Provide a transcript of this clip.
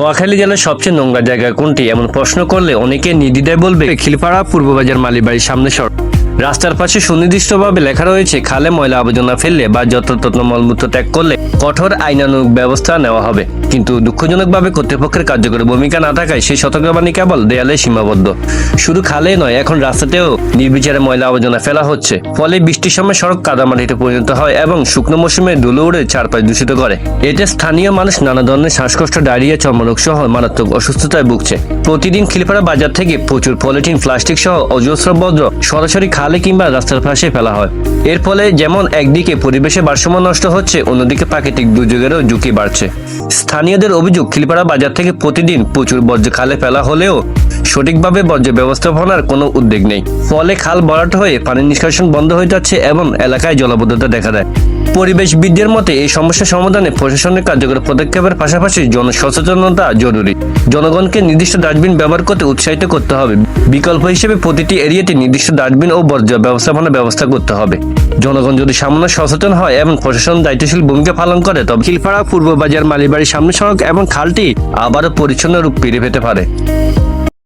নোয়াখালী জেলার সবচেয়ে নোংরা জায়গা কোনটি? এমন প্রশ্ন করলে অনেকে নির্দ্বিধায় বলবে, খিলপাড়া, পূর্ববাজার, মালিবাড়ির সামনে সড়ক। রাস্তার পাশে সুনির্দিষ্টভাবে লেখা রয়েছে, খালে ময়লা আবর্জনা ফেললে বা যত্রতত্ন মলমূত্র ত্যাগ করলে কঠোর আইনানুগ ব্যবস্থা নেওয়া হবে। কিন্তু দুঃখজনকভাবে কর্তৃপক্ষের কার্যকরী ভূমিকা না থাকায় সেই সতর্কবাণী কেবল দেয়ালে সীমাবদ্ধ। শুধু খালে নয়, এখন রাস্তাতেও নির্বিচারে ময়লা আবর্জনা ফেলা হচ্ছে। ফলে বৃষ্টির সময় সড়ক কাদামাটিতে পরিণত হয় এবং শুকনো মৌসুমে ধুলো উড়ে চারপাশ দূষিত করে। এতে স্থানীয় মানুষ নানা ধরনের শ্বাসকষ্ট, ডায়রিয়া চর্মরোগ সহ মারাত্মক অসুস্থতায় ভুগছে। প্রতিদিন খিলপাড়া বাজার থেকে প্রচুর পলিথিন প্লাস্টিক সহ অজস্র বজ্র সরাসরি খালে কিংবা রাস্তার পাশে ফেলা হয়। এর ফলে যেমন একদিকে পরিবেশের ভারসাম্য নষ্ট হচ্ছে, অন্যদিকে প্রাকৃতিক দুর্যোগেরও ঝুঁকি বাড়ছে। স্থানীয়দের অভিযোগ খিলপাড়া বাজার থেকে প্রতিদিন প্রচুর বর্জ্য খালে ফেলা হলেও সঠিকভাবে বর্জ্য ব্যবস্থাপনার কোনো উদ্যোগ নেই। ফলে খাল ভরাট হয়ে পানি নিষ্কাশন বন্ধ হয়ে যাচ্ছে এবং এলাকায় জলাবদ্ধতা দেখা দেয়। পরিবেশবিদদের মতে, এই সমস্যা সমাধানে প্রশাসনের কার্যকর পদক্ষেপের পাশাপাশি জনসচেতনতা জরুরি। জনগণকে নির্দিষ্ট ডাস্টবিন ব্যবহার করতে উৎসাহিত করতে হবে। বিকল্প হিসেবে প্রতিটি এরিয়াতে নির্দিষ্ট ডাস্টবিন ও বর্জ্য ব্যবস্থাপনার ব্যবস্থা করতে হবে। জনগণ যদি সামান্য সচেতন হয় এবং প্রশাসন দায়িত্বশীল ভূমিকা পালন করে, তবে খিলপাড়া পূর্ব বাজার মালিবাড়ির সামনে সড়ক এবং খালটি আবারও পরিচ্ছন্ন রূপ ফিরে পেতে পারে।